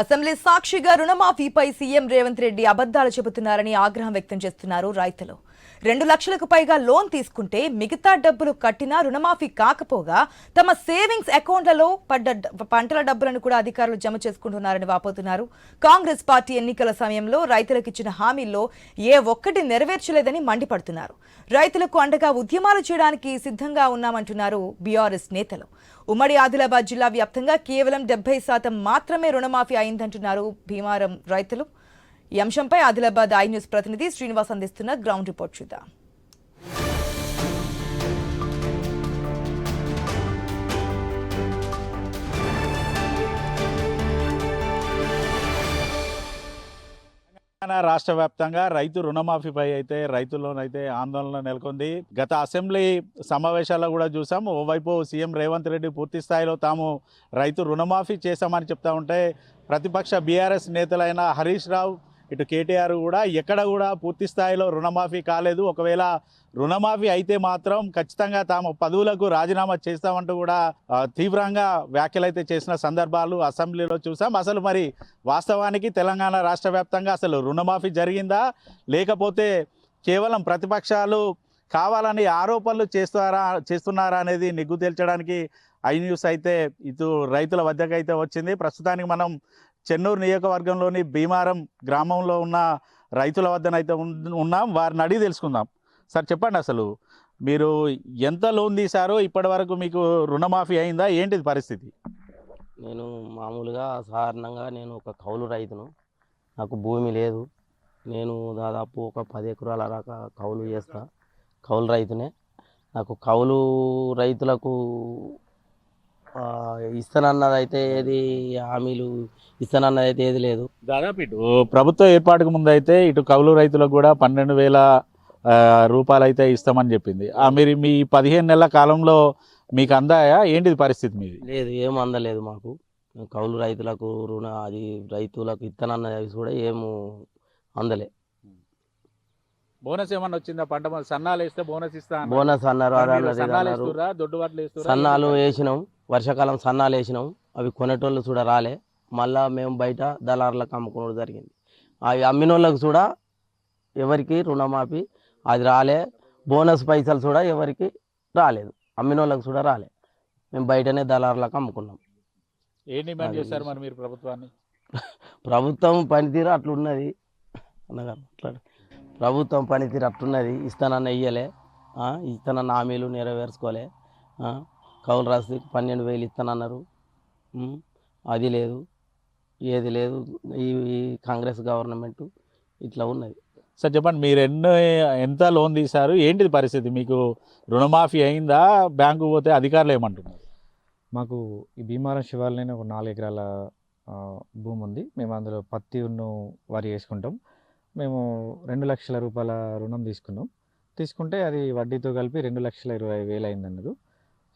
Assembly సాక్షిగా రుణమాఫీపై CM Revanth Reddy అబద్దాలు చెబుతున్నారని ఆగ్రహం వ్యక్తం చేస్తున్నారు రైతులు. రెండు లక్షలకు పైగా లోన్ తీసుకుంటే మిగతా డబ్బులు కట్టినా రుణమాఫీ కాకపోగా తమ సేవింగ్స్ అకౌంట్లలో పడ్డ పంటల డబ్బులను కూడా అధికారులు జమ చేసుకుంటున్నారని వాపోతున్నారు. కాంగ్రెస్ పార్టీ ఎన్నికల సమయంలో రైతులకు ఇచ్చిన హామీల్లో ఏ ఒక్కటి నెరవేర్చలేదని మండిపడుతున్నారు. రైతులకు అండగా ఉద్యమాలు చేయడానికి సిద్ధంగా ఉన్నామంటున్నారు బీఆర్ఎస్ నేతలు. ఉమ్మడి ఆదిలాబాద్ జిల్లా వ్యాప్తంగా కేవలం డెబ్బై శాతం మాత్రమే రుణమాఫీ అయిందంటున్నారు భీమారం రైతులు. ఈ అంశంపై ఆదిలాబాద్ ఐ న్యూస్ ప్రతినిధి శ్రీనివాస్ అందిస్తున్న గ్రౌండ్ రిపోర్ట్ చూద్దాం. తెలంగాణ రాష్ట్ర వ్యాప్తంగా రైతు రుణమాఫీపై అయితే రైతుల్లోనైతే ఆందోళన నెలకొంది. గత అసెంబ్లీ సమావేశాల్లో కూడా చూసాం ఓవైపు సీఎం రేవంత్ రెడ్డి పూర్తి స్థాయిలో తాము రైతు రుణమాఫీ చేశామని చెప్తా ఉంటే ప్రతిపక్ష బీఆర్ఎస్ నేతలైన హరీష్ రావు ఇటు కేటీఆర్ కూడా ఎక్కడ కూడా పూర్తి స్థాయిలో రుణమాఫీ కాలేదు. ఒకవేళ రుణమాఫీ అయితే మాత్రం ఖచ్చితంగా తాము పదవులకు రాజీనామా చేస్తామంటూ కూడా తీవ్రంగా వ్యాఖ్యలైతే చేసిన సందర్భాలు అసెంబ్లీలో చూసాం. అసలు మరి వాస్తవానికి తెలంగాణ రాష్ట్ర వ్యాప్తంగా అసలు రుణమాఫీ జరిగిందా? లేకపోతే కేవలం ప్రతిపక్షాలు కావాలని ఆరోపణలు చేస్తారా చేస్తున్నారా అనేది నిగ్గు తేల్చడానికి ఐ న్యూస్ అయితే ఇటు రైతుల వద్దకు అయితే వచ్చింది. ప్రస్తుతానికి మనం చెన్నూరు నియోజకవర్గంలోని భీమారం గ్రామంలో ఉన్న రైతుల వద్దనైతే ఉన్నాం. వారిని అడిగి తెలుసుకుందాం. సార్ చెప్పండి అసలు. మీరు ఎంత లోన్ తీశారో ఇప్పటి వరకు మీకు రుణమాఫీ అయిందా? ఏంటిది పరిస్థితి? నేను మామూలుగా సాధారణంగా నేను ఒక కౌలు రైతును. నాకు భూమి లేదు. నేను దాదాపు ఒక పది ఎకరాల దాకా కౌలు చేస్తా. కౌలు రైతునే. నాకు కౌలు రైతులకు ఆ, ఇస్తానన్నది అయితే ఏది హామీలు ఇస్తానన్నది అయితే ఏది లేదు. దాదాపు ఇటు ప్రభుత్వ ఏర్పాటుకు ముందు అయితే ఇటు కౌలు రైతులకు కూడా పన్నెండు వేల రూపాయలు అయితే ఇస్తామని చెప్పింది. మీరు మీ పదిహేను నెలల కాలంలో మీకు అందాయా? ఏంటిది పరిస్థితి మీది? లేదు ఏం అందలేదు మాకు. కౌలు రైతులకు రుణ అది రైతులకు ఇస్తానన్నది కూడా ఏము అందలే. బోనస్ ఏమన్నా వచ్చిందా? పంట సన్నాలు వేస్తే బోనస్ ఇస్తా. బోనస్ అన్నారు? సన్నాలు వేసినాం. వర్షాకాలం సన్నాలు వేసినాం. అవి కొనేటోళ్ళు కూడా రాలే. మళ్ళా మేము బయట దళారులకు అమ్ముకోవడం జరిగింది. అవి అమ్మినోళ్ళకి కూడా ఎవరికి రుణమాఫీ అది రాలే. బోనస్ పైసలు కూడా ఎవరికి రాలేదు. అమ్మినోళ్ళకి కూడా రాలే. మేము బయటనే దళారులకు అమ్ముకున్నాం. ఏం డిమాండ్ చేస్తారు మరి మీరు ప్రభుత్వాన్ని? ప్రభుత్వం పనితీరు అట్లున్నది. అన్నగారు మాట్లాడు. ప్రభుత్వం పనితీరు అట్లున్నది. ఇస్తానన్న ఇయ్యలే. ఇస్తానన్న హామీలు నెరవేర్చుకోలే. కౌలు రాసి పన్నెండు వేలు ఇస్తానన్నారు. అది లేదు ఏది లేదు ఈ కాంగ్రెస్ గవర్నమెంట్ ఇట్లా ఉన్నది. సార్ చెప్పండి మీరు ఎన్నో ఎంత లోన్ తీశారు? ఏంటిది పరిస్థితి? మీకు రుణమాఫీ అయిందా? బ్యాంకు పోతే అధికారులు ఏమంటున్నారు? మాకు ఈ భీమారం శివాలయం ఒక నాలుగు ఎకరాల భూమి ఉంది. మేము అందులో పత్తి ఉన్ను వరి వేసుకుంటాం. మేము రెండు లక్షల రూపాయల రుణం తీసుకున్నాం. తీసుకుంటే అది వడ్డీతో కలిపి రెండు లక్షల ఇరవై వేలు అయింది అన్నారు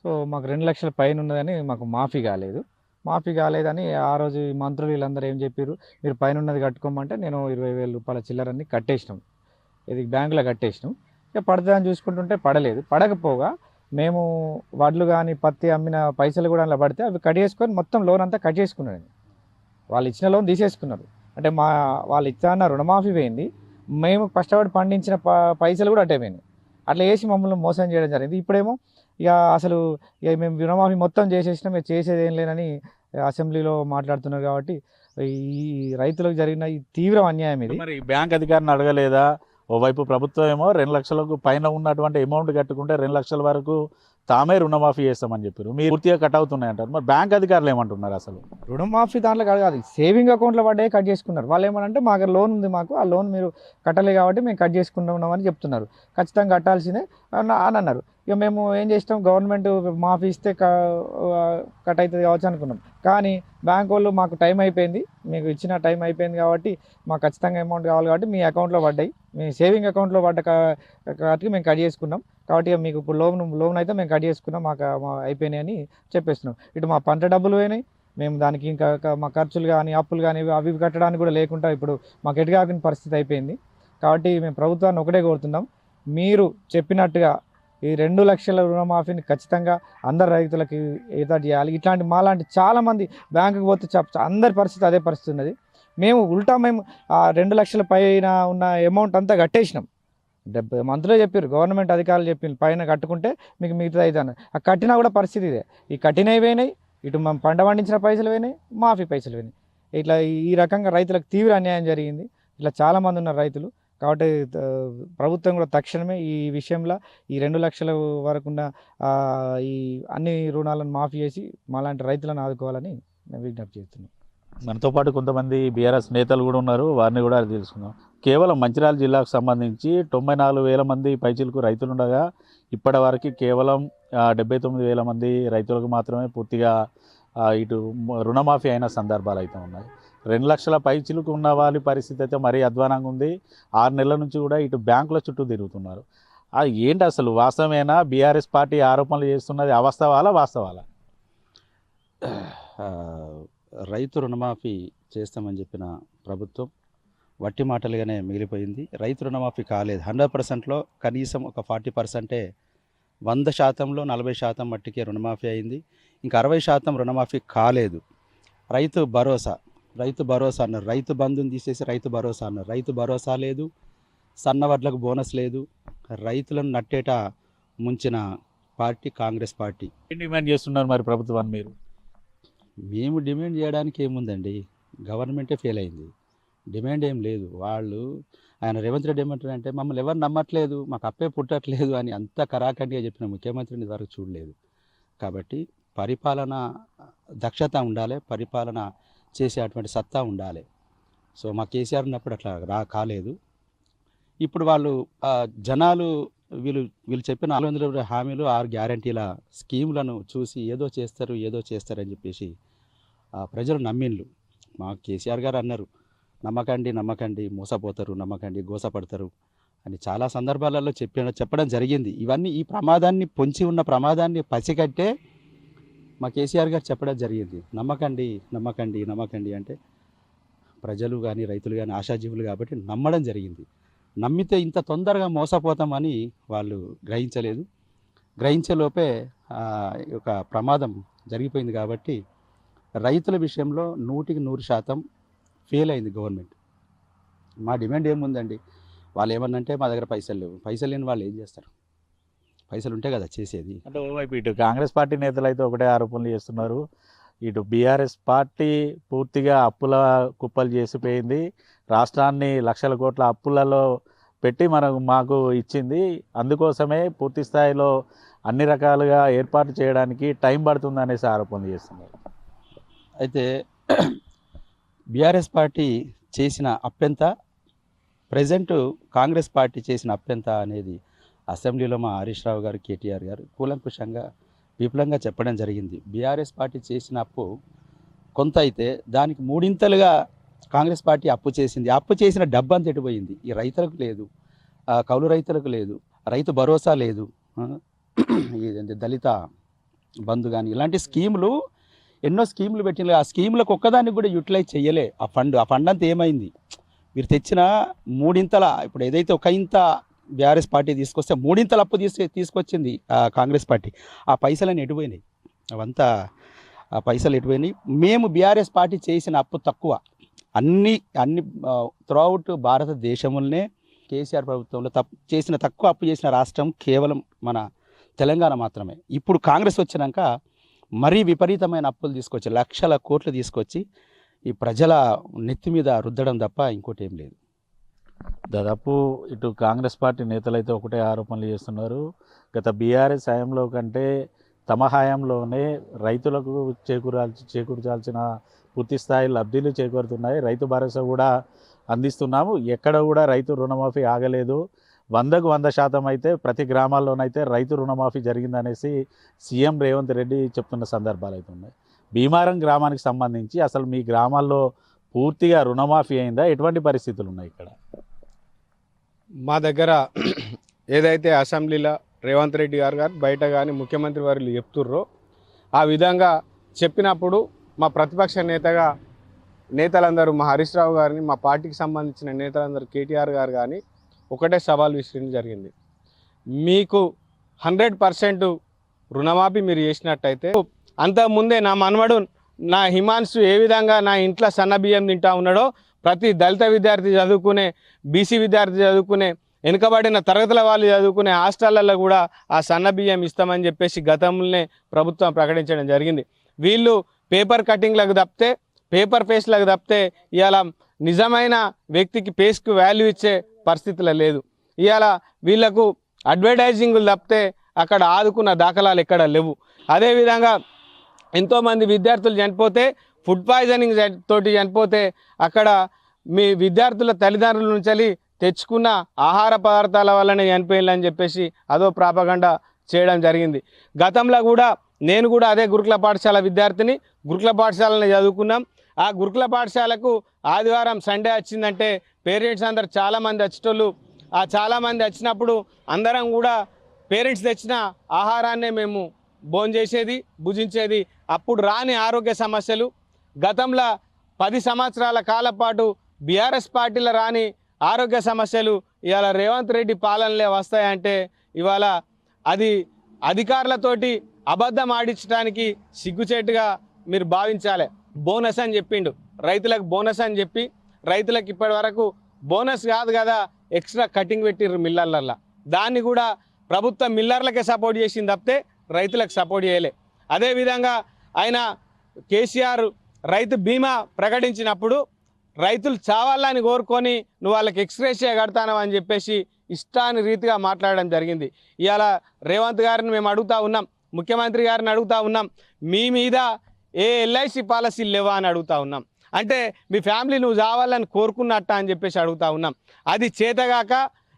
సో మాకు రెండు లక్షల పైన ఉన్నదని మాకు మాఫీ కాలేదు. మాఫీ కాలేదని ఆ రోజు మంత్రులు వీళ్ళందరూ ఏం చెప్పారు మీరు పైన ఉన్నది కట్టుకోమంటే నేను ఇరవై వేల రూపాయల చిల్లరన్నీ కట్టేసినాం. ఇది బ్యాంకులో కట్టేసినాం. ఇక పడదని చూసుకుంటుంటే పడలేదు. పడకపోగా మేము వడ్లు కానీ పత్తి అమ్మిన పైసలు కూడా అలా పడితే అవి కట్ చేసుకొని మొత్తం లోన్ అంతా కట్ చేసుకున్నాడు వాళ్ళు ఇచ్చిన లోన్ తీసేసుకున్నారు. అంటే మా వాళ్ళు ఇచ్చిన రుణమాఫీ పోయింది. మేము కష్టపడి పండించిన ప పైసలు కూడా అట్టే పోయినాయి. అట్లా వేసి మమ్మల్ని మోసం చేయడం జరిగింది. ఇప్పుడేమో ఇక అసలు ఇక మేము రుణమాఫీ మొత్తం చేసేసినాం ఇక చేసేది ఏం లేనని అసెంబ్లీలో మాట్లాడుతున్నారు కాబట్టి ఈ రైతులకు జరిగిన ఈ తీవ్ర అన్యాయం ఇది. మరి బ్యాంక్ అధికారిని అడగలేదా? ఓవైపు ప్రభుత్వం ఏమో రెండు లక్షలకు పైన ఉన్నటువంటి అమౌంట్ కట్టుకుంటే రెండు లక్షల వరకు తామే రుణమాఫీ చేస్తామని చెప్పారు. మీరు పూర్తిగా కట్ అవుతున్నాయి అంటారు మరి బ్యాంక్ అధికారులు ఏమంటున్నారు అసలు? రుణమాఫీ దాంట్లో కాదు సేవింగ్ అకౌంట్లో పడ్డే కట్ చేసుకున్నారు. వాళ్ళు ఏమనంటే మాకు లోన్ ఉంది మాకు ఆ లోన్ మీరు కట్టలే కాబట్టి మేము కట్ చేసుకుంటున్నామని చెప్తున్నారు. ఖచ్చితంగా కట్టాల్సిందే అని అన్నారు. ఇక మేము ఏం చేసినాం? గవర్నమెంట్ మాఫీ ఇస్తే కట్ అవుతుంది కావచ్చు అనుకున్నాం. కానీ బ్యాంక్ వాళ్ళు మాకు టైం అయిపోయింది. మీకు ఇచ్చిన టైం అయిపోయింది కాబట్టి మాకు ఖచ్చితంగా అమౌంట్ కావాలి కాబట్టి మీ అకౌంట్లో పడ్డాయి. మీ సేవింగ్ అకౌంట్లో పడ్డ కాబట్టి మేము కట్ చేసుకున్నాం. కాబట్టి ఇక మీకు ఇప్పుడు లోన్ లోన్ అయితే మేము కట్ చేసుకున్నాం. మాకు అయిపోయినాయి అని చెప్పేస్తున్నాం. ఇటు మా పంట డబ్బులు పోయినాయి. మేము దానికి ఇంకా మా ఖర్చులు కానీ అప్పులు కానీ అవి కట్టడానికి కూడా లేకుండా ఇప్పుడు మాకు ఎటుగాకిన పరిస్థితి అయిపోయింది. కాబట్టి మేము ప్రభుత్వాన్ని ఒకటే కోరుతున్నాం. మీరు చెప్పినట్టుగా ఈ రెండు లక్షల రుణమాఫీని ఖచ్చితంగా అందరు రైతులకి ఏదో చేయాలి. ఇట్లాంటి మాలాంటి చాలామంది బ్యాంకుకి పోతే చెప్ అందరి పరిస్థితి అదే పరిస్థితి ఉన్నది. మేము ఉల్టా మేము ఆ రెండు లక్షల పైన ఉన్న అమౌంట్ అంతా కట్టేసినాం. డెబ్బై మంత్లో చెప్పారు గవర్నమెంట్ అధికారులు చెప్పారు పైన కట్టుకుంటే మీకు మిగతా అవుతుంది ఆ కట్టినా కూడా పరిస్థితి ఇదే. ఈ కట్టినవి పోయినాయి ఇటు మనం పంట పండించిన పైసలు పోయినాయి మాఫీ పైసలు పోయినాయి. ఇట్లా ఈ రకంగా రైతులకు తీవ్ర అన్యాయం జరిగింది. ఇట్లా చాలామంది ఉన్నారు రైతులు కాబట్టి ప్రభుత్వం కూడా తక్షణమే ఈ విషయంలో ఈ రెండు లక్షల వరకున్న ఈ అన్ని రుణాలను మాఫీ చేసి మాలాంటి రైతులను ఆదుకోవాలని మేము విజ్ఞప్తి చేస్తున్నాం మనతో పాటు కొంతమంది బీఆర్ఎస్ నేతలు కూడా ఉన్నారు. వారిని కూడా తెలుసుకుందాం. కేవలం మంచిర్యాల జిల్లాకు సంబంధించి తొంభై నాలుగు వేల మంది పైచిలకు రైతులు ఉండగా ఇప్పటి వరకు కేవలం డెబ్బై తొమ్మిది వేల మంది రైతులకు మాత్రమే పూర్తిగా ఇటు రుణమాఫీ అయిన సందర్భాలు అయితే ఉన్నాయి. రెండు లక్షల పై చిలుకు ఉన్న వాళ్ళ పరిస్థితి అయితే మరీ అధ్వానంగా ఉంది. ఆరు నెలల నుంచి కూడా ఇటు బ్యాంకుల చుట్టూ తిరుగుతున్నారు. ఏంటి అసలు వాస్తవమేనా? బీఆర్ఎస్ పార్టీ ఆరోపణలు చేస్తున్నది అవాస్తవాలా వాస్తవాలా? రైతు రుణమాఫీ చేస్తామని చెప్పిన ప్రభుత్వం వట్టి మాటలుగానే మిగిలిపోయింది. రైతు రుణమాఫీ కాలేదు. హండ్రెడ్ పర్సెంట్లో కనీసం ఒక ఫార్టీ పర్సెంటే వంద శాతంలో నలభై శాతం మట్టికే రుణమాఫీ అయింది. ఇంకా అరవై శాతం రుణమాఫీ కాలేదు. రైతు భరోసా. రైతు భరోసా అన్నారు. రైతు బంధుని తీసేసి రైతు భరోసా అన్నారు. రైతు భరోసా లేదు సన్న వడ్లకు బోనస్ లేదు రైతులను నట్టేట ముంచిన పార్టీ కాంగ్రెస్ పార్టీ. ఏం డిమాండ్ చేస్తున్నారు మరి ప్రభుత్వాన్ని మీరు? మేము డిమాండ్ చేయడానికి ఏముందండి? గవర్నమెంటే ఫెయిల్ అయింది. డిమాండ్ ఏం లేదు. వాళ్ళు ఆయన రేవంత్ రెడ్డి ఏమంటారంటే మమ్మల్ని ఎవరు నమ్మట్లేదు మాకు అప్పే పుట్టట్లేదు అని అంత కరాఖండిగా చెప్పిన ముఖ్యమంత్రిని ఇంతవరకు చూడలేదు. కాబట్టి పరిపాలన దక్షత ఉండాలి. పరిపాలన చేసే అటువంటి సత్తా ఉండాలి. సో మా కేసీఆర్ ఉన్నప్పుడు అట్లా రా కాలేదు. ఇప్పుడు వాళ్ళు జనాలు వీళ్ళు వీళ్ళు చెప్పిన నాలుగు వందల హామీలు ఆరు గ్యారంటీల స్కీములను చూసి ఏదో చేస్తారు ఏదో చేస్తారని చెప్పేసి ఆ ప్రజలు నమ్మిండ్లు. మా కేసీఆర్ గారు అన్నారు నమ్మకండి నమ్మకండి మోసపోతారు నమ్మకండి గోసపడతారు అని చాలా సందర్భాలలో చెప్పిన చెప్పడం జరిగింది. ఇవన్నీ ఈ ప్రమాదాన్ని పొంచి ఉన్న ప్రమాదాన్ని పసిగట్టే మా కేసీఆర్ గారు చెప్పడం జరిగింది. నమ్మకండి నమ్మకండి నమ్మకండి అంటే ప్రజలు కానీ రైతులు కానీ ఆశాజీవులు కాబట్టి నమ్మడం జరిగింది. నమ్మితే ఇంత తొందరగా మోసపోతామని వాళ్ళు గ్రహించలేదు. గ్రహించేలోపే ఒక ప్రమాదం జరిగిపోయింది కాబట్టి రైతుల విషయంలో నూటికి నూరు శాతం ఫెయిల్ అయింది గవర్నమెంట్. మా డిమాండ్ ఏముందండి? వాళ్ళు ఏమన్నంటే మా దగ్గర పైసలు లేవు. పైసలు లేని వాళ్ళు ఏం చేస్తారు? పైసలు ఉంటే కదా చేసేది. అంటే ఓవైపు ఇటు కాంగ్రెస్ పార్టీ నేతలు అయితే ఒకటే ఆరోపణలు చేస్తున్నారు. ఇటు బీఆర్ఎస్ పార్టీ పూర్తిగా అప్పుల కుప్పలు చేసిపోయింది. రాష్ట్రాన్ని లక్షల కోట్ల అప్పులలో పెట్టి మనకు మాకు ఇచ్చింది. అందుకోసమే పూర్తి స్థాయిలో అన్ని రకాలుగా ఏర్పాటు చేయడానికి టైం పడుతుంది అనేసి ఆరోపణలు చేస్తున్నారు. అయితే బీఆర్ఎస్ పార్టీ చేసిన అప్పెంత ప్రజెంట్ కాంగ్రెస్ పార్టీ చేసిన అప్పెంత అనేది అసెంబ్లీలో మా హరీష్ రావు గారు కేటీఆర్ గారు కూలంకుషంగా విపులంగా చెప్పడం జరిగింది. బీఆర్ఎస్ పార్టీ చేసిన అప్పు కొంత అయితే దానికి మూడింతలుగా కాంగ్రెస్ పార్టీ అప్పు చేసింది. అప్పు చేసిన డబ్బు అంత ఎటుపోయింది ఈ రైతులకు లేదు. ఆ, కౌలు రైతులకు లేదు. రైతు భరోసా లేదు. దళిత బంధు కానీ ఇలాంటి స్కీములు ఎన్నో స్కీములు పెట్టిన ఆ స్కీములకు ఒక్కదానికి కూడా యూటిలైజ్ చేయలే ఆ ఫండ్. ఆ ఫండ్ అంతా ఏమైంది? మీరు తెచ్చిన మూడింతల. ఇప్పుడు ఏదైతే ఒక ఇంత బీఆర్ఎస్ పార్టీ తీసుకొస్తే మూడింతల అప్పు తీసి తీసుకొచ్చింది కాంగ్రెస్ పార్టీ. ఆ పైసలని ఎటుపోయినాయి అవంతా ఆ పైసలు ఎటుపోయినాయి మేము బీఆర్ఎస్ పార్టీ చేసిన అప్పు తక్కువ. అన్ని అన్ని త్రూఅవుట్ భారతదేశంలోనే కేసీఆర్ ప్రభుత్వంలో తప్పు చేసిన తక్కువ అప్పు చేసిన రాష్ట్రం కేవలం మన తెలంగాణ మాత్రమే. ఇప్పుడు కాంగ్రెస్ వచ్చినాక మరీ విపరీతమైన అప్పులు తీసుకొచ్చి లక్షల కోట్లు తీసుకొచ్చి ఈ ప్రజల నెత్తి మీద రుద్దడం తప్ప ఇంకోటి ఏం లేదు. దాదాపు ఇటు కాంగ్రెస్ పార్టీ నేతలు అయితే ఒకటే ఆరోపణలు చేస్తున్నారు. గత బీఆర్ఎస్ హయాంలో కంటే తమ హయాంలోనే రైతులకు చేకూరాల్సి చేకూర్చాల్సిన పూర్తి స్థాయి లబ్ధిలు చేకూరుతున్నాయి. రైతు భరోసా కూడా అందిస్తున్నాము. ఎక్కడ కూడా రైతు రుణమాఫీ ఆగలేదు. వందకు వంద శాతం అయితే ప్రతి గ్రామాల్లోనైతే రైతు రుణమాఫీ జరిగిందనేసి సీఎం రేవంత్ రెడ్డి చెప్తున్న సందర్భాలు అయితే ఉన్నాయి. భీమారం గ్రామానికి సంబంధించి అసలు మీ గ్రామాల్లో పూర్తిగా రుణమాఫీ అయిందా? ఎటువంటి పరిస్థితులు ఉన్నాయి ఇక్కడ? మా దగ్గర ఏదైతే అసెంబ్లీలో రేవంత్ రెడ్డి గారు గారు బయట కానీ ముఖ్యమంత్రి వారు చెప్తుర్రో ఆ విధంగా చెప్పినప్పుడు మా ప్రతిపక్ష నేతగా నేతలందరూ మా హరీష్ రావు గారిని మా పార్టీకి సంబంధించిన నేతలందరూ కేటీఆర్ గారు కానీ ఒకటే సవాల్ విసిరించడం జరిగింది. మీకు హండ్రెడ్ పర్సెంట్ రుణమాఫీ మీరు చేసినట్టయితే అంతకుముందే నా మనవడు నా హిమాన్సు ఏ విధంగా నా ఇంట్లో సన్న బియ్యం తింటా ఉన్నాడో ప్రతి దళిత విద్యార్థి చదువుకునే బీసీ విద్యార్థి చదువుకునే వెనుకబడిన తరగతుల వాళ్ళు చదువుకునే హాస్టళ్ళలో కూడా ఆ సన్న బియ్యం ఇస్తామని చెప్పేసి గతంలోనే ప్రభుత్వం ప్రకటించడం జరిగింది. వీళ్ళు పేపర్ కటింగ్లకు తప్పితే పేపర్ పేస్ట్లకు తప్పితే ఇవాళ నిజమైన వ్యక్తికి పేస్కు వాల్యూ ఇచ్చే పరిస్థితిలో లేదు. ఇవాళ వీళ్ళకు అడ్వర్టైజింగ్లు తప్పితే అక్కడ ఆదుకున్న దాఖలాలు ఎక్కడ లేవు. అదేవిధంగా ఎంతోమంది విద్యార్థులు చనిపోతే ఫుడ్ పాయిజనింగ్ తోటి చనిపోతే అక్కడ మీ విద్యార్థుల తల్లిదండ్రుల నుంచి తెచ్చుకున్న ఆహార పదార్థాల వల్లనే చనిపోయిందని చెప్పేసి అదో ప్రాపగండ చేయడం జరిగింది. గతంలో కూడా నేను కూడా అదే గురుకుల పాఠశాల విద్యార్థిని గురుకుల పాఠశాలని చదువుకున్నాం. ఆ గురుకుల పాఠశాలకు ఆదివారం సండే వచ్చిందంటే పేరెంట్స్ అందరు చాలామంది వచ్చేటోళ్ళు. ఆ చాలామంది వచ్చినప్పుడు అందరం కూడా పేరెంట్స్ తెచ్చిన ఆహారాన్నే మేము భోంచేసేది భుజించేది అప్పుడు రాని ఆరోగ్య సమస్యలు. గతంలో పది సంవత్సరాల కాలం పాటు బీఆర్ఎస్ పార్టీలో రాని ఆరోగ్య సమస్యలు ఇవాళ రేవంత్ రెడ్డి పాలనలే వస్తాయంటే ఇవాళ అది అధికారులతోటి అబద్ధం ఆడించడానికి సిగ్గుచేటుగా మీరు భావించాలి. బోనస్ అని చెప్పిండు. రైతులకు బోనస్ అని చెప్పి రైతులకు ఇప్పటి వరకు బోనస్ కాదు కదా ఎక్స్ట్రా కటింగ్ పెట్టిర్రు మిల్లర్లల్లో. దాన్ని కూడా ప్రభుత్వం మిల్లర్లకే సపోర్ట్ చేసింది తప్పితే రైతులకు సపోర్ట్ చేయలే. అదేవిధంగా ఆయన కేసీఆర్ రైతు బీమా ప్రకటించినప్పుడు రైతులు చావాలని కోరుకొని నువ్వు వాళ్ళకి ఎక్స్గ్రేషియా కడతానవు అని చెప్పేసి ఇష్టాని రీతిగా మాట్లాడడం జరిగింది. ఇవాళ రేవంత్ గారిని మేము అడుగుతా ఉన్నాం ముఖ్యమంత్రి గారిని అడుగుతా ఉన్నాం మీ మీద ఏ ఎల్ఐసి పాలసీలు లేవా అని అడుగుతా ఉన్నాం. అంటే మీ ఫ్యామిలీ నువ్వు చావాలని కోరుకున్నట్ట అని చెప్పేసి అడుగుతా ఉన్నాం. అది చేతగాక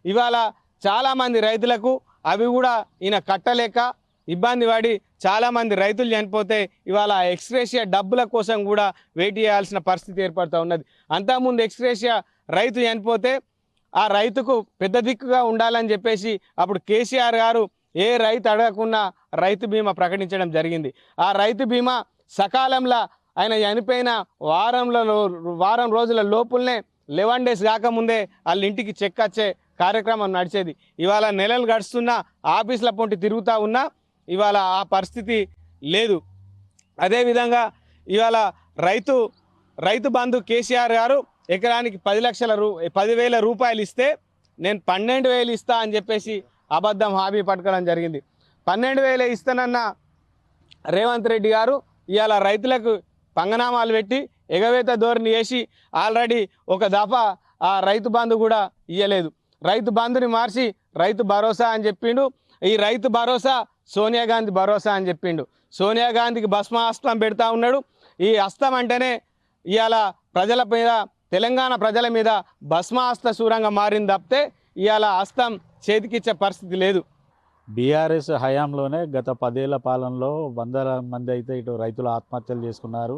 ఇవాళ చాలామంది రైతులకు అవి కూడా ఈయన కట్టలేక ఇబ్బంది పడి చాలామంది రైతులు చనిపోతే ఇవాళ ఎక్స్గ్రేషియా డబ్బుల కోసం కూడా వెయిట్ చేయాల్సిన పరిస్థితి ఏర్పడుతూ ఉన్నది. అంతకుముందు ఎక్స్గ్రేషియా రైతు చనిపోతే ఆ రైతుకు పెద్ద దిక్కుగా ఉండాలని చెప్పేసి అప్పుడు కేసీఆర్ గారు ఏ రైతు అడగకుండా రైతు బీమా ప్రకటించడం జరిగింది. ఆ రైతు బీమా సకాలంలో ఆయన చనిపోయిన వారంలో వారం రోజుల లోపులనే లెవెన్ డేస్ కాకముందే వాళ్ళ ఇంటికి చెక్ వచ్చే కార్యక్రమం నడిచేది. ఇవాళ నెలలు గడుస్తున్నా ఆఫీసుల పొంటి తిరుగుతూ ఉన్నా ఇవాళ ఆ పరిస్థితి లేదు. అదేవిధంగా ఇవాళ రైతు రైతు బంధు కేసీఆర్ గారు ఎకరానికి పది లక్షల రూ పదివేల రూపాయలు ఇస్తే నేను పన్నెండు వేలు ఇస్తా అని చెప్పేసి అబద్ధం హామీ పట్టుకోవడం జరిగింది. పన్నెండు వేలే ఇస్తానన్న రేవంత్ రెడ్డి గారు ఇవాళ రైతులకు పంగనామాలు పెట్టి ఎగవేత ధోరణి వేసి ఆల్రెడీ ఒక దఫా ఆ రైతు బంధు కూడా ఇయ్యలేదు. రైతు బంధుని మార్చి రైతు భరోసా అని చెప్పిండు. ఈ రైతు భరోసా సోనియా గాంధీ భరోసా అని చెప్పిండు. సోనియా గాంధీకి భస్మాస్త్రం పెడతా ఉన్నాడు. ఈ అస్తం అంటేనే ఇవాళ ప్రజల మీద తెలంగాణ ప్రజల మీద భస్మాస్త శూరంగా మారింది తప్పితే ఇవాళ అస్తం చేతికిచ్చే పరిస్థితి లేదు. బీఆర్ఎస్ హయాంలోనే గత పదేళ్ళ పాలనలో వందల మంది అయితే ఇటు రైతులు ఆత్మహత్యలు చేసుకున్నారు.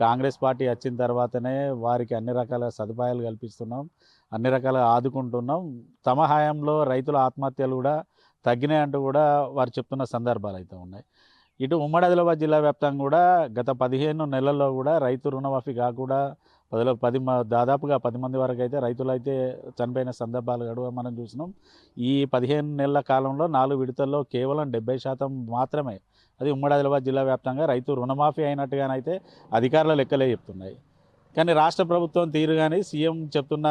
కాంగ్రెస్ పార్టీ వచ్చిన తర్వాతనే వారికి అన్ని రకాల సదుపాయాలు కల్పిస్తున్నాం అన్ని రకాలుగా ఆదుకుంటున్నాం. తమ హయాంలో రైతుల ఆత్మహత్యలు కూడా తగ్గినాయంటూ కూడా వారు చెప్తున్న సందర్భాలు అయితే ఉన్నాయి. ఇటు ఉమ్మడి ఆదిలాబాద్ జిల్లా వ్యాప్తంగా కూడా గత పదిహేను నెలల్లో కూడా రైతు రుణమాఫీ కాకుండా పదిలో పది మ- దాదాపుగా పది మంది వరకు అయితే రైతులు అయితే చనిపోయిన సందర్భాలు గడువ మనం చూసినాం. ఈ పదిహేను నెలల కాలంలో నాలుగు విడతల్లో కేవలం డెబ్బై శాతం మాత్రమే అది ఉమ్మడి ఆదిలాబాద్ జిల్లా వ్యాప్తంగా రైతు రుణమాఫీ అయినట్టుగానైతే అధికారుల లెక్కలే చెప్తున్నాయి. కానీ రాష్ట్ర ప్రభుత్వం తీరు కానీ సీఎం చెప్తున్న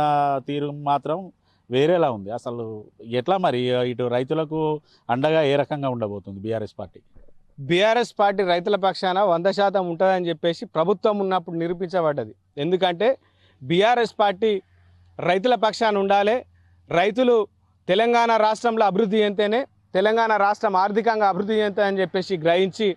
తీరు మాత్రం వేరేలా ఉంది. అసలు ఎట్లా మరి? ఇటు రైతులకు అండగా ఏ రకంగా ఉండబోతుంది బీఆర్ఎస్ పార్టీ? బీఆర్ఎస్ పార్టీ రైతుల పక్షాన వంద శాతం ఉంటుందని చెప్పేసి ప్రభుత్వం ఉన్నప్పుడు నిరూపించబడ్డది. ఎందుకంటే బీఆర్ఎస్ పార్టీ రైతుల పక్షాన ఉండాలి రైతులు తెలంగాణ రాష్ట్రంలో అభివృద్ధి చెందితేనే తెలంగాణ రాష్ట్రం ఆర్థికంగా అభివృద్ధి చెందుతుందని చెప్పేసి గ్రహించి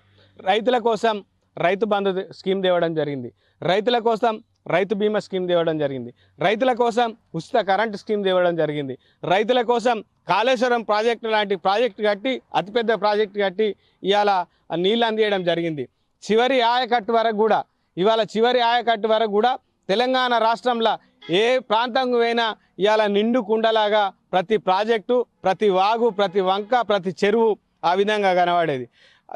రైతుల కోసం రైతు బంధు స్కీమ్ తేవడం జరిగింది. రైతుల కోసం రైతు బీమా స్కీమ్ తేవడం జరిగింది. రైతుల కోసం ఉచిత కరెంటు స్కీమ్ తేవడం జరిగింది. రైతుల కోసం కాళేశ్వరం ప్రాజెక్టు లాంటి ప్రాజెక్టు కట్టి అతిపెద్ద ప్రాజెక్టు కట్టి ఇవాళ నీళ్ళు అందియడం జరిగింది. చివరి ఆయకట్టు వరకు కూడా ఇవాళ చివరి ఆయకట్టు వరకు కూడా తెలంగాణ రాష్ట్రంలో ఏ ప్రాంతం పోయినా ఇవాళ నిండు కుండలాగా ప్రతి ప్రాజెక్టు ప్రతి వాగు ప్రతి వంక ప్రతి చెరువు ఆ విధంగా కనబడేది.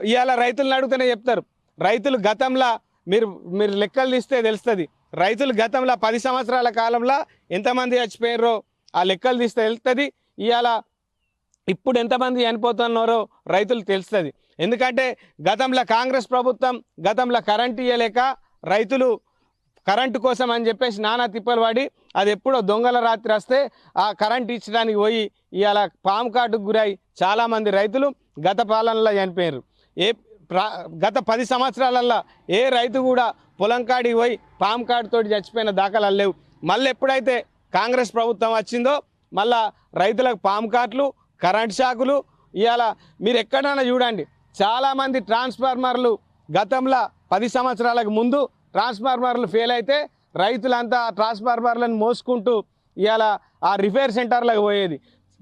ఇవాళ రైతులను అడుగుతూనే చెప్తారు. రైతులు గతంలో మీరు మీరు లెక్కలు తీస్తే తెలుస్తుంది. రైతులు గతంలో పది సంవత్సరాల కాలంలో ఎంతమంది చచ్చిపోయారో ఆ లెక్కలు తీస్తే వెళ్తుంది ఇవాళ ఇప్పుడు ఎంతమంది చనిపోతున్నారో రైతులు తెలుస్తుంది. ఎందుకంటే గతంలో కాంగ్రెస్ ప్రభుత్వం గతంలో కరెంటు ఇవ్వలేక రైతులు కరెంటు కోసం అని చెప్పేసి నానా తిప్పలు పడి అది ఎప్పుడో దొంగల రాత్రి వస్తే ఆ కరెంట్ ఇచ్చడానికి పోయి ఇవాళ పాము కాటుకు గురై చాలామంది రైతులు గత పాలనలో చనిపోయారు ఏ గత పది సంవత్సరాలల్లో ఏ రైతు కూడా పొలం కాడికి పోయి పామ్ కాటుతోటి చచ్చిపోయిన దాఖలాలు లేవు. మళ్ళీ ఎప్పుడైతే కాంగ్రెస్ ప్రభుత్వం వచ్చిందో మళ్ళా రైతులకు పాము కాట్లు కరెంట్ షాకులు ఇవాళ మీరు ఎక్కడైనా చూడండి. చాలామంది ట్రాన్స్ఫార్మర్లు గతంలో పది సంవత్సరాలకు ముందు ట్రాన్స్ఫార్మర్లు ఫెయిల్ అయితే రైతులంతా ఆ ట్రాన్స్ఫార్మర్లను మోసుకుంటూ ఇవాళ ఆ రిపేర్ సెంటర్లకు పోయేది.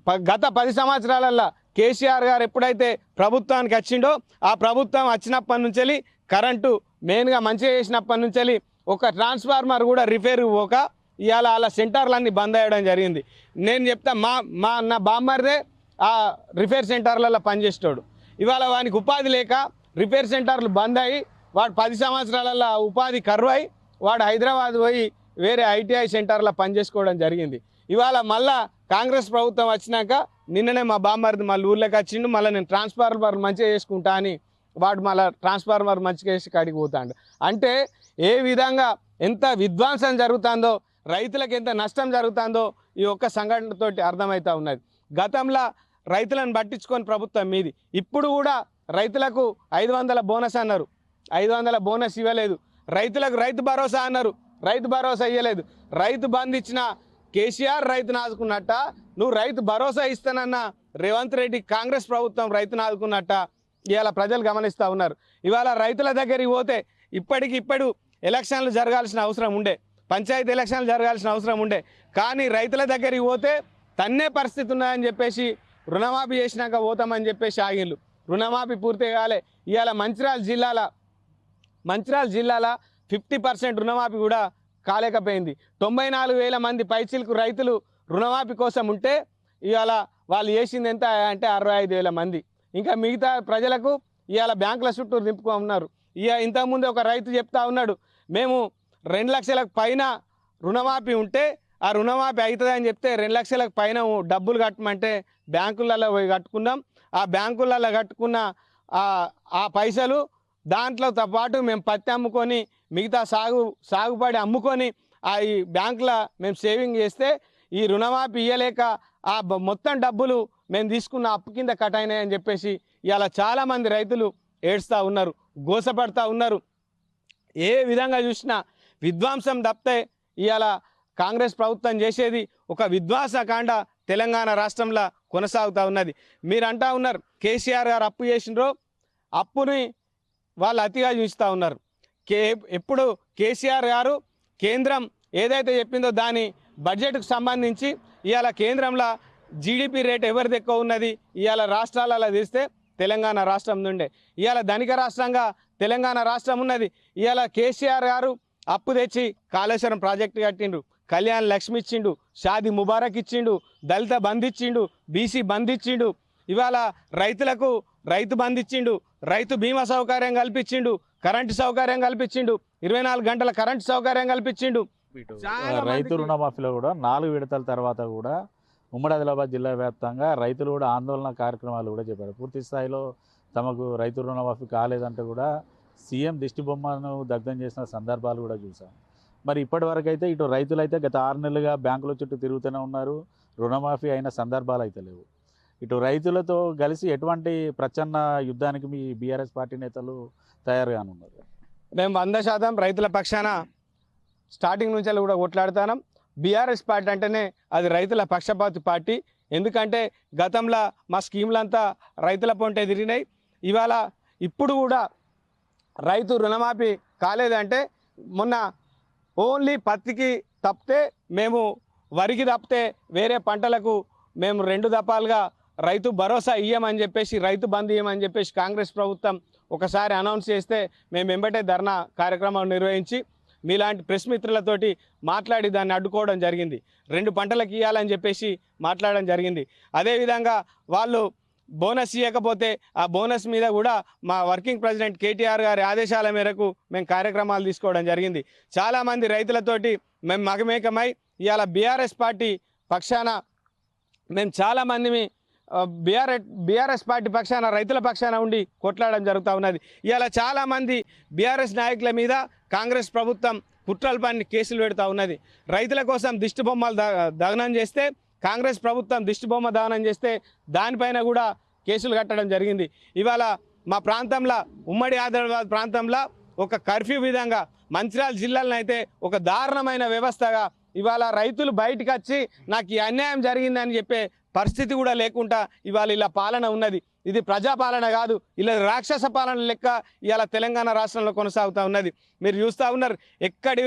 ప- గత పది సంవత్సరాలల్లో కేసీఆర్ గారు ఎప్పుడైతే ప్రభుత్వానికి వచ్చిండో ఆ ప్రభుత్వం వచ్చినప్పటి నుంచి కరెంటు మెయిన్గా మంచిగా చేసినప్పటి నుంచి ఒక ట్రాన్స్ఫార్మర్ కూడా రిపేర్ పోక ఇవాళ అలా సెంటర్లన్నీ బంద్ అయ్యడం జరిగింది. నేను చెప్తా మా మా నా బామ్మర్దే ఆ రిపేర్ సెంటర్లలో పనిచేసేటోడు. ఇవాళ వానికి ఉపాధి లేక రిపేర్ సెంటర్లు బంద్ అయ్యి వాడు పది సంవత్సరాలలో ఉపాధి కరువై వాడు హైదరాబాద్ పోయి వేరే ఐటీఐ సెంటర్లో పనిచేసుకోవడం జరిగింది. ఇవాళ మళ్ళా కాంగ్రెస్ ప్రభుత్వం వచ్చినాక నిన్ననే మా బామ్మరిది మళ్ళీ ఊర్లోకి వచ్చిండు మళ్ళీ నేను ట్రాన్స్ఫార్మర్ మంచిగా చేసుకుంటా అని వాడు మళ్ళీ ట్రాన్స్ఫార్మర్ మంచిగా వేసి కాడికి పోతాడు. అంటే ఏ విధంగా ఎంత విధ్వంసం జరుగుతుందో రైతులకు ఎంత నష్టం జరుగుతుందో ఈ ఒక్క సంఘటనతోటి అర్థమవుతూ ఉన్నది. గతంలో రైతులను పట్టించుకొని ప్రభుత్వం మీది. ఇప్పుడు కూడా రైతులకు ఐదు వందల బోనస్ అన్నారు. ఐదు వందల బోనస్ ఇవ్వలేదు. రైతులకు రైతు భరోసా అన్నారు. రైతు భరోసా ఇవ్వలేదు. రైతు బంద్ ఇచ్చిన కేసీఆర్ రైతును ఆదుకున్నట్ట నువ్వు రైతు భరోసా ఇస్తానన్న రేవంత్ రెడ్డి కాంగ్రెస్ ప్రభుత్వం రైతును ఆదుకున్నట్ట ఇవాళ ప్రజలు గమనిస్తూ ఉన్నారు. ఇవాళ రైతుల దగ్గరికి పోతే ఇప్పటికి ఇప్పుడు ఎలక్షన్లు జరగాల్సిన అవసరం ఉండే పంచాయతీ ఎలక్షన్లు జరగాల్సిన అవసరం ఉండే. కానీ రైతుల దగ్గరికి పోతే తన్నే పరిస్థితి ఉన్నదని చెప్పేసి రుణమాఫీ చేసినాక పోతామని చెప్పేసి ఆగిళ్ళు రుణమాఫీ పూర్తి కాలే. ఇవాళ మంచిర్యాల జిల్లాల మంచిర్యాల జిల్లాల ఫిఫ్టీ పర్సెంట్ రుణమాఫీ కూడా కాలేకపోయింది. తొంభై నాలుగు వేల మంది పైచిలకు రైతులు రుణమాఫీ కోసం ఉంటే ఇవాళ వాళ్ళు చేసింది ఎంత అంటే అరవై ఐదు వేల మంది. ఇంకా మిగతా ప్రజలకు ఇవాళ బ్యాంకుల చుట్టూ నింపుకో ఉన్నారు ఇక ఇంతకుముందు ఒక రైతు చెప్తా ఉన్నాడు మేము రెండు లక్షలకు పైన రుణమాఫీ ఉంటే ఆ రుణమాఫీ అవుతుంది అని చెప్తే రెండు లక్షలకు పైన డబ్బులు కట్టమంటే బ్యాంకులలో పోయి కట్టుకున్నాం ఆ బ్యాంకులలో కట్టుకున్న ఆ ఆ పైసలు దాంట్లోతో పాటు మేము పత్తి అమ్ముకొని మిగతా సాగు సాగుపడి అమ్ముకొని ఆ ఈ బ్యాంకులో మేము సేవింగ్ చేస్తే ఈ రుణమాఫీ ఇయ్యలేక ఆ మొత్తం డబ్బులు మేము తీసుకున్న అప్పు కింద కట్ అయినాయని చెప్పేసి ఇలా చాలామంది రైతులు ఏడుస్తూ ఉన్నారు గోసపడతా ఉన్నారు. ఏ విధంగా చూసినా విధ్వంసం తప్పితే ఇవాళ కాంగ్రెస్ ప్రభుత్వం చేసేది ఒక విధ్వంసకాండ తెలంగాణ రాష్ట్రంలో కొనసాగుతూ ఉన్నది. మీరు అంటా ఉన్నారు కేసీఆర్ గారు అప్పు చేసినరో అప్పుని వాళ్ళు అతిగా చూస్తూ ఉన్నారు. కే ఎప్పుడు కేసీఆర్ గారు కేంద్రం ఏదైతే చెప్పిందో దాని బడ్జెట్కు సంబంధించి ఇవాళ కేంద్రంలో జీడిపి రేట్ ఎవరిది ఎక్కువ ఉన్నది? ఇవాళ రాష్ట్రాలలో తీస్తే తెలంగాణ రాష్ట్రం నుండే. ఇవాళ ధనిక రాష్ట్రంగా తెలంగాణ రాష్ట్రం ఉన్నది. ఇవాళ కేసీఆర్ గారు అప్పు తెచ్చి కాళేశ్వరం ప్రాజెక్టు కట్టిండు కళ్యాణ్ లక్ష్మి ఇచ్చిండు షాది ముబారక్ ఇచ్చిండు దళిత బంద్ ఇచ్చిండు బీసీ బంద్ ఇచ్చిండు. ఇవాళ రైతులకు రైతు బంద్ ఇచ్చిండు రైతు బీమా సౌకర్యం కల్పించిండు కరెంటు సౌకర్యం కల్పించిండు ఇరవై నాలుగు గంటల కరెంటు సౌకర్యం కల్పించిండు. రైతు రుణమాఫీలో కూడా నాలుగు విడతల తర్వాత కూడా ఉమ్మడి ఆదిలాబాద్ జిల్లా వ్యాప్తంగా రైతులు కూడా ఆందోళన కార్యక్రమాలు కూడా చెప్పారు. పూర్తి స్థాయిలో తమకు రైతు రుణమాఫీ కాలేదంటే కూడా సీఎం దిష్టి బొమ్మను దగ్ధం చేసిన సందర్భాలు కూడా చూసాం. మరి ఇప్పటి వరకు అయితే ఇటు రైతులు అయితే గత ఆరు నెలలుగా బ్యాంకుల చుట్టూ తిరుగుతూనే ఉన్నారు. రుణమాఫీ అయిన సందర్భాలు అయితే లేవు. ఇటు రైతులతో కలిసి ఎటువంటి ప్రచన్న యుద్ధానికి మీ బీఆర్ఎస్ పార్టీ నేతలు తయారుగానున్నారు మేము వంద శాతం రైతుల పక్షాన స్టార్టింగ్ నుంచి కూడా కొట్లాడుతాం బీఆర్ఎస్ పార్టీ అంటేనే అది రైతుల పక్షపాతి పార్టీ. ఎందుకంటే గతంలో మా స్కీమ్లంతా రైతుల పొంటే తిరిగినాయి. ఇవాళ ఇప్పుడు కూడా రైతు రుణమాఫీ కాలేదంటే మొన్న ఓన్లీ పత్తికి తప్పితే మేము వరికి తప్పితే వేరే పంటలకు మేము రెండు దపాలుగా రైతు భరోసా ఇయ్యమని చెప్పేసి రైతు బంద్ ఇయ్యమని చెప్పేసి కాంగ్రెస్ ప్రభుత్వం ఒకసారి అనౌన్స్ చేస్తే మేము వెంబటే ధర్నా కార్యక్రమం నిర్వహించి మీలాంటి ప్రెస్ మిత్రులతోటి మాట్లాడి దాన్ని అడ్డుకోవడం జరిగింది. రెండు పంటలకు ఇవ్వాలని చెప్పేసి మాట్లాడడం జరిగింది. అదేవిధంగా వాళ్ళు బోనస్ ఇవ్వకపోతే ఆ బోనస్ మీద కూడా మా వర్కింగ్ ప్రెసిడెంట్ కేటీఆర్ గారి ఆదేశాల మేరకు మేము కార్యక్రమాలు తీసుకోవడం జరిగింది. చాలామంది రైతులతోటి మేము మగమేకమై ఇవాళ బీఆర్ఎస్ పార్టీ పక్షాన మేము చాలామంది బీఆర్ బీఆర్ఎస్ పార్టీ పక్షాన రైతుల పక్షాన ఉండి కొట్లాడడం జరుగుతూ ఉన్నది. ఇవాళ చాలామంది బీఆర్ఎస్ నాయకుల మీద కాంగ్రెస్ ప్రభుత్వం కుట్రల పని కేసులు పెడతా ఉన్నది. రైతుల కోసం దిష్టి బొమ్మలు దహనం చేస్తే కాంగ్రెస్ ప్రభుత్వం దిష్టి బొమ్మ దహనం చేస్తే దానిపైన కూడా కేసులు కట్టడం జరిగింది. ఇవాళ మా ప్రాంతంలో ఉమ్మడి ఆదిలాబాద్ ప్రాంతంలో ఒక కర్ఫ్యూ విధంగా మంచిర్యాల జిల్లాలను అయితే ఒక దారుణమైన వ్యవస్థగా ఇవాళ రైతులు బయటకు వచ్చి నాకు ఈ అన్యాయం జరిగిందని చెప్పే పరిస్థితి కూడా లేకుండా ఇవాళ ఇలా పాలన ఉన్నది. ఇది ప్రజాపాలన కాదు ఇలా రాక్షస పాలన లెక్క ఇవాళ తెలంగాణ రాష్ట్రంలో కొనసాగుతూ ఉన్నది. మీరు చూస్తూ ఉన్నారు ఎక్కడి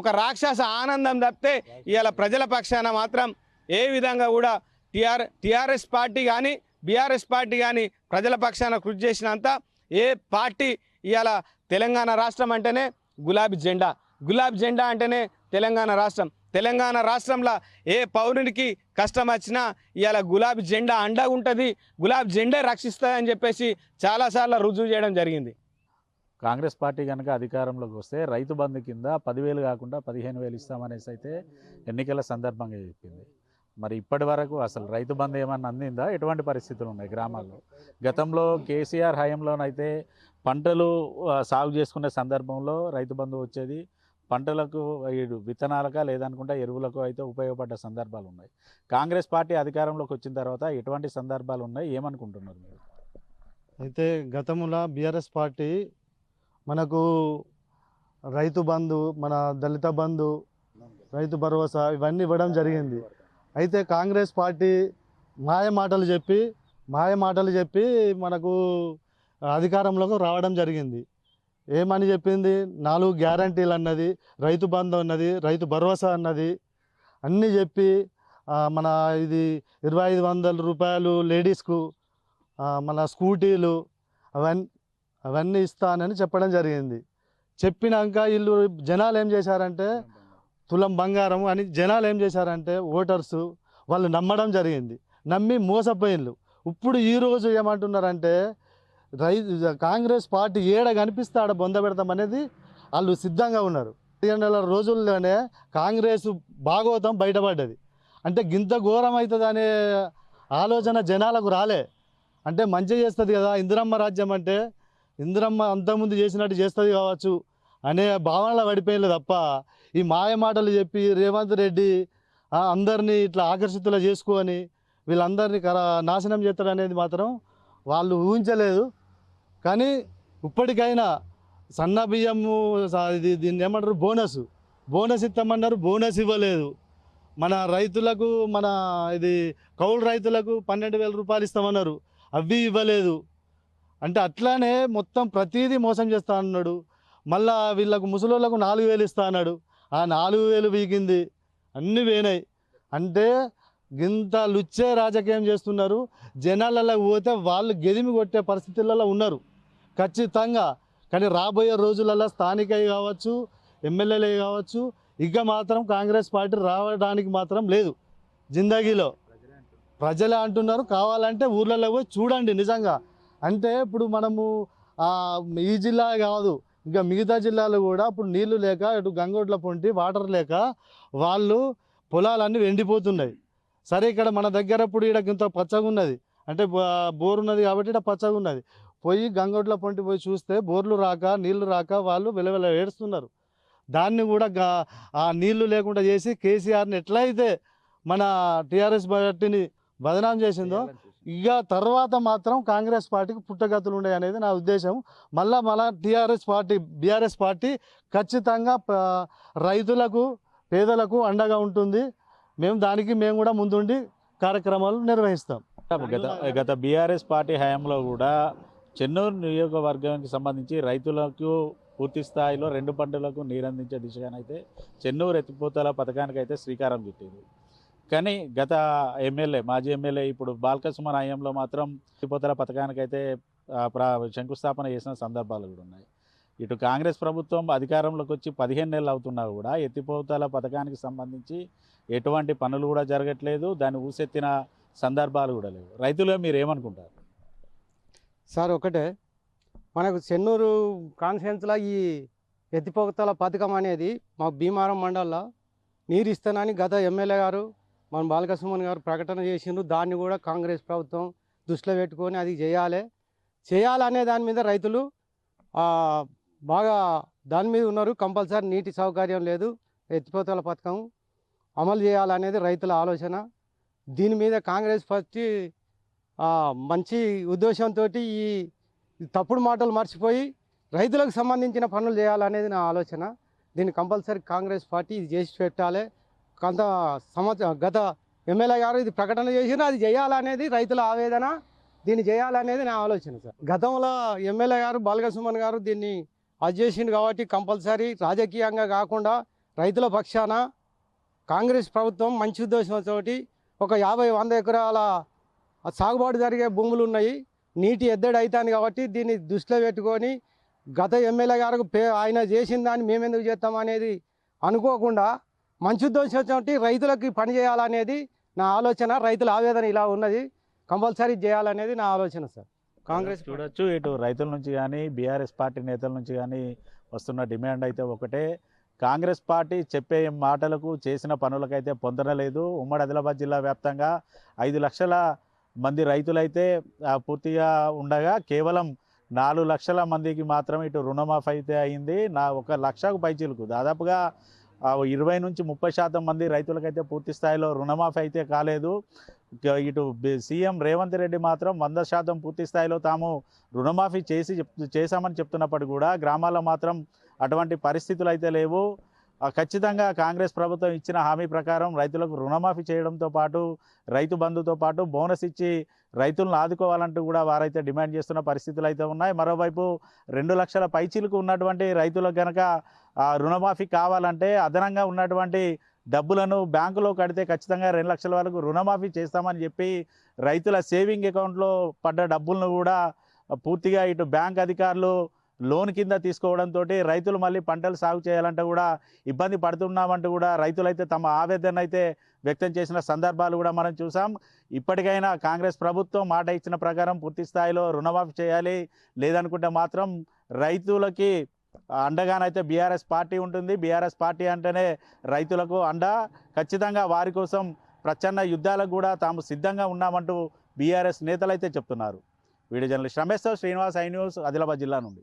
ఒక రాక్షస ఆనందం తప్పితే ఇవాళ ప్రజల పక్షాన మాత్రం ఏ విధంగా కూడా టిఆర్ టిఆర్ఎస్ పార్టీ కానీ బీఆర్ఎస్ పార్టీ కానీ ప్రజల పక్షాన కృషి చేసినంత ఏ పార్టీ ఇవాళ తెలంగాణ రాష్ట్రం అంటేనే గులాబీ జెండా. గులాబీ జెండా అంటేనే తెలంగాణ రాష్ట్రం. తెలంగాణ రాష్ట్రంలో ఏ పౌరునికి కష్టం వచ్చినా ఇవాళ గులాబీ జెండా అండగా ఉంటుంది గులాబీ జెండా రక్షిస్తుందని చెప్పేసి చాలాసార్లు రుజువు చేయడం జరిగింది. కాంగ్రెస్ పార్టీ కనుక అధికారంలోకి వస్తే రైతు బంధు కింద పదివేలు కాకుండా పదిహేను వేలు ఇస్తామనేసి అయితే ఎన్నికల సందర్భంగా చెప్పింది. మరి ఇప్పటి వరకు అసలు రైతు బంధు ఏమన్నా అందిందా? ఎటువంటి పరిస్థితులు ఉన్నాయి గ్రామాల్లో? గతంలో కేసీఆర్ హయాంలోనైతే పంటలు సాగు చేసుకునే సందర్భంలో రైతు బంధు వచ్చేది పంటలకు ఈ విత్తనాలక లేదనుకుంటే ఎరువులకు అయితే ఉపయోగపడ్డ సందర్భాలు ఉన్నాయి కాంగ్రెస్ పార్టీ అధికారంలోకి వచ్చిన తర్వాత ఎటువంటి సందర్భాలు ఉన్నాయి ఏమనుకుంటున్నారు మీరు? అయితే గతంలో బీఆర్ఎస్ పార్టీ మనకు రైతు బంధు మన దళిత బంధు రైతు భరోసా ఇవన్నీ ఇవ్వడం జరిగింది. అయితే కాంగ్రెస్ పార్టీ మాయ మాటలు చెప్పి మాయ మాటలు చెప్పి మనకు అధికారంలోకి రావడం జరిగింది. ఏమని చెప్పింది? నాలుగు గ్యారంటీలు అన్నది రైతు బంధం అన్నది రైతు భరోసా అన్నది అన్నీ చెప్పి మన ఇది ఇరవై ఐదు వందల రూపాయలు లేడీస్కు మన స్కూటీలు అవన్నీ అవన్నీ ఇస్తానని చెప్పడం జరిగింది. చెప్పినాక వీళ్ళు జనాలు ఏం చేశారంటే తులం బంగారం అని జనాలు ఏం చేశారంటే ఓటర్స్ వాళ్ళు నమ్మడం జరిగింది. నమ్మి మోసపోయిన్లు. ఇప్పుడు ఈరోజు ఏమంటున్నారంటే రైతు కాంగ్రెస్ పార్టీ ఏడ కనిపిస్తాడ ఆడ బొంద పెడతాం అనేది వాళ్ళు సిద్ధంగా ఉన్నారు. పదిహేను నెలల రోజుల్లోనే కాంగ్రెస్ భాగవతం బయటపడ్డది. అంటే గింత ఘోరం అవుతుంది అనే ఆలోచన జనాలకు రాలే. అంటే మంచి చేస్తుంది కదా ఇందిరమ్మ రాజ్యం అంటే ఇందిరమ్మ అంతకుముందు చేసినట్టు చేస్తుంది కావచ్చు అనే భావనలో పడిపోయింది తప్ప ఈ మాయ మాటలు చెప్పి రేవంత్ రెడ్డి అందరినీ ఇట్లా ఆకర్షితులు చేసుకొని వీళ్ళందరినీ కర నాశనం చేస్తాడు అనేది మాత్రం వాళ్ళు ఊహించలేదు. కానీ ఇప్పటికైనా సన్న బియ్యము దీన్ని ఏమంటారు? బోనస్. బోనస్ ఇస్తామన్నారు బోనస్ ఇవ్వలేదు. మన రైతులకు మన ఇది కౌలు రైతులకు పన్నెండు వేల రూపాయలు ఇస్తామన్నారు. అవి ఇవ్వలేదు. అంటే అట్లానే మొత్తం ప్రతిదీ మోసం చేస్తా అన్నాడు. మళ్ళా వీళ్ళకు ముసలోళ్ళకు నాలుగు వేలు ఇస్తా అన్నాడు. ఆ నాలుగు వేలు వీగింది. అన్నీ పోయినాయి అంటే గింత లుచ్చే రాజకీయం చేస్తున్నారు. జనాలలో పోతే వాళ్ళు గెదిమి కొట్టే పరిస్థితులలో ఉన్నారు. ఖచ్చితంగా. కానీ రాబోయే రోజులలో స్థానికవి కావచ్చు ఎమ్మెల్యేలే కావచ్చు ఇక మాత్రం కాంగ్రెస్ పార్టీ రావడానికి మాత్రం లేదు. జిందగీలో. ప్రజలే అంటున్నారు. కావాలంటే ఊర్లలో పోయి చూడండి నిజంగా. అంటే ఇప్పుడు మనము ఈ జిల్లా కాదు ఇంకా మిగతా జిల్లాలు కూడా ఇప్పుడు నీళ్ళు లేక ఇటు గంగోట్ల పొంటి వాటర్ లేక వాళ్ళు పొలాలన్నీ ఎండిపోతున్నాయి. సరే ఇక్కడ మన దగ్గర ఇప్పుడు ఇక్కడ ఇంత పచ్చగా ఉన్నది అంటే బో- బోర్ ఉన్నది కాబట్టి ఇక్కడ పచ్చగా ఉన్నది పోయి గంగోట్ల పొంటి పోయి చూస్తే బోర్లు రాక నీళ్ళు రాక వాళ్ళు వెలవెల ఏడుస్తున్నారు. దాన్ని కూడా ఆ నీళ్ళు లేకుండా చేసి కేసీఆర్ని ఎట్లయితే మన టీఆర్ఎస్ పార్టీని బదనాం చేసిందో ఇక తర్వాత మాత్రం కాంగ్రెస్ పార్టీకి పుట్టగతులు ఉన్నాయి అనేది నా ఉద్దేశం. మళ్ళా మళ్ళా టీఆర్ఎస్ పార్టీ బీఆర్ఎస్ పార్టీ ఖచ్చితంగా రైతులకు పేదలకు అండగా ఉంటుంది. మేము దానికి మేము కూడా ముందుండి కార్యక్రమాలు నిర్వహిస్తాం. గత గత బీఆర్ఎస్ పార్టీ హయాంలో కూడా చెన్నూరు నియోజకవర్గానికి సంబంధించి రైతులకు పూర్తి స్థాయిలో రెండు పంటలకు నీరందించే దిశగానైతే చెన్నూరు ఎత్తిపోతల పథకానికి అయితే శ్రీకారం చుట్టింది. కానీ గత ఎమ్మెల్యే మాజీ ఎమ్మెల్యే ఇప్పుడు బాలకసుమన్ హయాంలో మాత్రం ఎత్తిపోతల పథకానికి అయితే ప్రా శంకుస్థాపన చేసిన సందర్భాలు కూడా ఉన్నాయి. ఇటు కాంగ్రెస్ ప్రభుత్వం అధికారంలోకి వచ్చి పదిహేను నెలలు అవుతున్నా కూడా ఎత్తిపోతల పథకానికి సంబంధించి ఎటువంటి పనులు కూడా జరగట్లేదు దాన్ని ఊసెత్తిన సందర్భాలు కూడా లేవు. రైతులుగా మీరు ఏమనుకుంటారు సార్ ఒకటే. మనకు చెన్నూరు కాన్ఫరెన్స్లో ఈ ఎత్తిపోతల పథకం అనేది మా భీమారం మండలంలో నీరు ఇస్తానని గత ఎమ్మెల్యే గారు మన బాలకృష్ణమోహన్ గారు ప్రకటన చేసిండ్రు. దాన్ని కూడా కాంగ్రెస్ ప్రభుత్వం దృష్టిలో పెట్టుకొని అది చేయాలి. చేయాలనే దాని మీద రైతులు బాగా దాని మీద ఉన్నారు. కంపల్సరీ నీటి సౌకర్యం లేదు. ఎత్తిపోతల పథకం అమలు చేయాలనేది రైతుల ఆలోచన. దీని మీద కాంగ్రెస్ పార్టీ మంచి ఉద్దేశంతో ఈ తప్పుడు మాటలు మర్చిపోయి రైతులకు సంబంధించిన పనులు చేయాలనేది నా ఆలోచన. దీన్ని కంపల్సరీ కాంగ్రెస్ పార్టీ ఇది చేసి పెట్టాలి. కొంత సంవత్సరం గత ఎమ్మెల్యే గారు ఇది ప్రకటన చేసినా అది చేయాలనేది రైతుల ఆవేదన. దీన్ని చేయాలనేది నా ఆలోచన సార్. గతంలో ఎమ్మెల్యే గారు బాలకసుమన్ గారు దీన్ని అది చేసిండు కాబట్టి కంపల్సరీ రాజకీయంగా కాకుండా రైతుల పక్షాన కాంగ్రెస్ ప్రభుత్వం మంచి ఉద్దేశంతో ఒక యాభై వంద ఎకరాల సాగుబాటు జరిగే భూములు ఉన్నాయి. నీటి ఎద్దడి అవుతుంది కాబట్టి దీన్ని దృష్టిలో పెట్టుకొని గత ఎమ్మెల్యే గారు పే ఆయన చేసిన దాన్ని మేము ఎందుకు చేస్తాం అనేది అనుకోకుండా మంచి ఉద్దేశంతో రైతులకి పని చేయాలనేది నా ఆలోచన. రైతుల ఆవేదన ఇలా ఉన్నది. కంపల్సరీ చేయాలనేది నా ఆలోచన సార్. కాంగ్రెస్ చూడొచ్చు ఇటు రైతుల నుంచి కానీ బీఆర్ఎస్ పార్టీ నేతల నుంచి కానీ వస్తున్న డిమాండ్ అయితే ఒకటే. కాంగ్రెస్ పార్టీ చెప్పే మాటలకు చేసిన పనులకైతే పొందనలేదు ఉమ్మడి ఆదిలాబాద్ జిల్లా వ్యాప్తంగా ఐదు లక్షల మంది రైతులైతే పూర్తిగా ఉండగా కేవలం నాలుగు లక్షల మందికి మాత్రం ఇటు రుణమాఫీ అయితే అయింది. నా ఒక లక్షకు పైచీలకు. దాదాపుగా ఇరవై నుంచి ముప్పై శాతం మంది రైతులకైతే పూర్తి స్థాయిలో రుణమాఫీ అయితే కాలేదు. ఇటు సీఎం రేవంత్ రెడ్డి మాత్రం వంద శాతం పూర్తి స్థాయిలో తాము రుణమాఫీ చేసి చెప్- చేశామని చెప్తున్నప్పటికీ కూడా గ్రామాల్లో మాత్రం అటువంటి పరిస్థితులు అయితే లేవు. ఖచ్చితంగా కాంగ్రెస్ ప్రభుత్వం ఇచ్చిన హామీ ప్రకారం రైతులకు రుణమాఫీ చేయడంతో పాటు రైతు బంధుతో పాటు బోనస్ ఇచ్చి రైతులను ఆదుకోవాలంటూ కూడా వారైతే డిమాండ్ చేస్తున్న పరిస్థితులు అయితే ఉన్నాయి. మరోవైపు రెండు లక్షల పైచీలకు ఉన్నటువంటి రైతులకు కనుక రుణమాఫీ కావాలంటే అదనంగా ఉన్నటువంటి డబ్బులను బ్యాంకులో కడితే ఖచ్చితంగా రెండు లక్షల వరకు రుణమాఫీ చేస్తామని చెప్పి రైతుల సేవింగ్ అకౌంట్లో పడ్డ డబ్బులను కూడా పూర్తిగా ఇటు బ్యాంక్ అధికారులు లోన్ కింద తీసుకోవడంతో రైతులు మళ్ళీ పంటలు సాగు చేయాలంటే కూడా ఇబ్బంది పడుతున్నామంటూ కూడా రైతులైతే తమ ఆవేదన అయితే వ్యక్తం చేసిన సందర్భాలు కూడా మనం చూసాం. ఇప్పటికైనా కాంగ్రెస్ ప్రభుత్వం మాట ఇచ్చిన ప్రకారం పూర్తి స్థాయిలో రుణమాఫీ చేయాలి. లేదనుకుంటే మాత్రం రైతులకి అండగానైతే బీఆర్ఎస్ పార్టీ ఉంటుంది. బీఆర్ఎస్ పార్టీ అంటేనే రైతులకు అండ. ఖచ్చితంగా వారి కోసం ప్రచ్ఛన్న యుద్ధాలకు కూడా తాము సిద్ధంగా ఉన్నామంటూ బీఆర్ఎస్ నేతలైతే చెప్తున్నారు. Video journalist Rameshwar Srinivas I news Adilabad జిల్లా నుండి.